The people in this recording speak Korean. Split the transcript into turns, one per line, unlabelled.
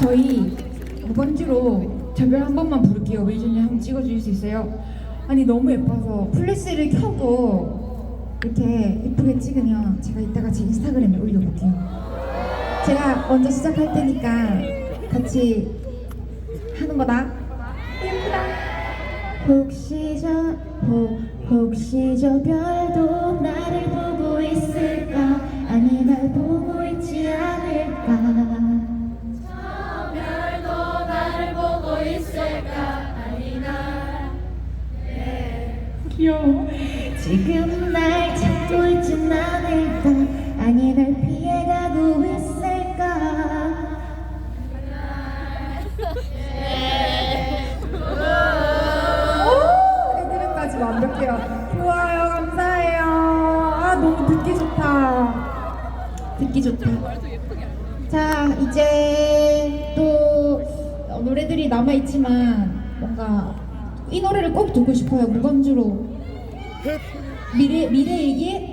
저희 무반주로 저별 한 번만 부를게요. 메이저님 한번 찍어주실 수 있어요? 아니 너무 예뻐서 플래시를 켜고 이렇게 예쁘게 찍으면 제가 이따가 제 인스타그램에 올려볼게요. 제가 먼저 시작할 테니까 같이 하는 거다. 예쁘다. 혹시 저 혹, 혹시 저 별도 귀여워
지금 날 찾고 있진 않을까? 아니 날 피해가고 있을까?
오 애드립까지 완벽해요. 좋아요 감사해요. 아 너무 듣기 좋다. 듣기 좋다. 자 이제 또 어, 노래들이 남아있지만 뭔가 이 노래를 꼭 듣고 싶어요 무반주로 미래 미래